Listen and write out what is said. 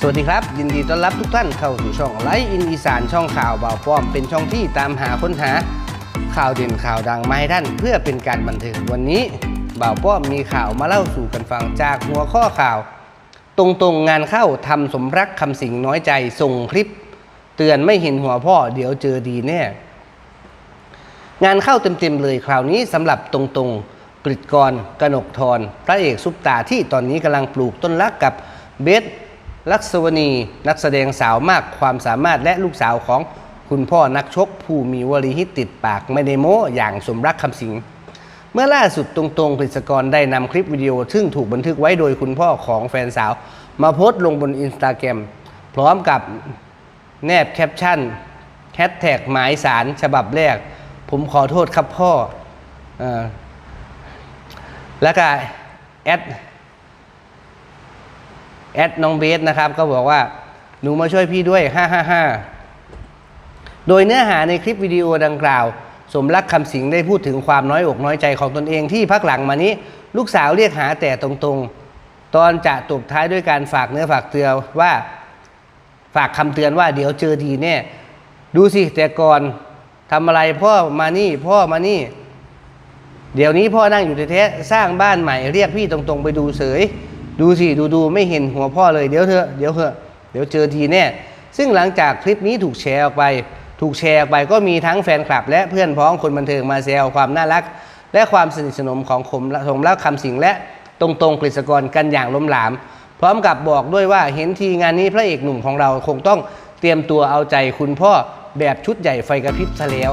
สวัสดีครับ ยินดีต้อนรับทุกท่านเข้าสู่ช่องไลฟ์อินอีสานช่องข่าวบ่าวป้อมเป็นช่องที่ตามหาค้นหาข่าวเด่นข่าวดังมาให้ท่านเพื่อเป็นการบันเทิงวันนี้บ่าวป้อมมีข่าวมาเล่าสู่กันฟังจากหัวข้อข่าว ตรงๆงานเข้าทำสมรักคำสิงน้อยใจส่งคลิป เตือนไม่เห็นหัวพ่อเดี๋ยวเจอดีแน่งานเข้าเต็มๆเลยคราวนี้สำหรับตรงๆกฤษกรกนกทรพระเอกซุปตาที่ตอนนี้กำลังปลูกต้นรักกับเบส ลักษวณีนักแสดงสาวมากความสามารถและลูกสาวของคุณพ่อนักชกผู้มีวลีฮิตติดปากไม่ได้โม้อย่างสมรักคำสิง เมื่อล่าสุดตรงๆกฤษกรได้นำคลิปวิดีโอ ซึ่งถูกบันทึกไว้โดยคุณพ่อของแฟนสาว มาโพสต์ลงบนอินสตาแกรมพร้อมกับแนบแคปชั่นแฮชแท็กหมายสารฉบับแรก ผมขอโทษครับพ่ออแล้วก็แอด แอดน้องเบสนะครับก็บอกว่าหนูมาช่วยพี่ด้วย 555 โดยเนื้อหาในคลิปวิดีโอดังกล่าว สมรักคำสิงได้พูดถึงความน้อยอกน้อยใจของตนเองที่พักหลังมานี้ ลูกสาวเรียกหาแต่ตรงๆ ตอนจะตบท้ายด้วยการฝากเนื้อฝากเตือนว่าฝากคำเตือนว่าเดี๋ยวเจอดีแน่ดูสิแต่ก่อนทำอะไรพ่อมานี่พ่อมานี่ เดี๋ยวนี้พ่อนั่งอยู่แท้ๆสร้างบ้านใหม่เรียกพี่ตรงๆ ไปดูเสย ดูสิดูดูไม่เห็นหัวพ่อเลยเดี๋ยวเถอะเดี๋ยวเถอะเดี๋ยวเจอทีแน่ ซึ่งหลังจากคลิปนี้ถูกแชร์ออกไป ถูกแชร์ออกไปก็มีทั้งแฟนคลับ และเพื่อนพ้องคนบันเทิงมาแซวความน่ารัก และความสนิทสนมของผมสมรักคำสิงและตรงๆกฤษกรกันอย่างล้มหลาม พร้อมกับบอกด้วยว่าเห็นทีงานนี้พระเอกหนุ่มของเราคงต้องเตรียมตัวเอาใจคุณพ่อแบบชุดใหญ่ไฟกระพริบซะแล้ว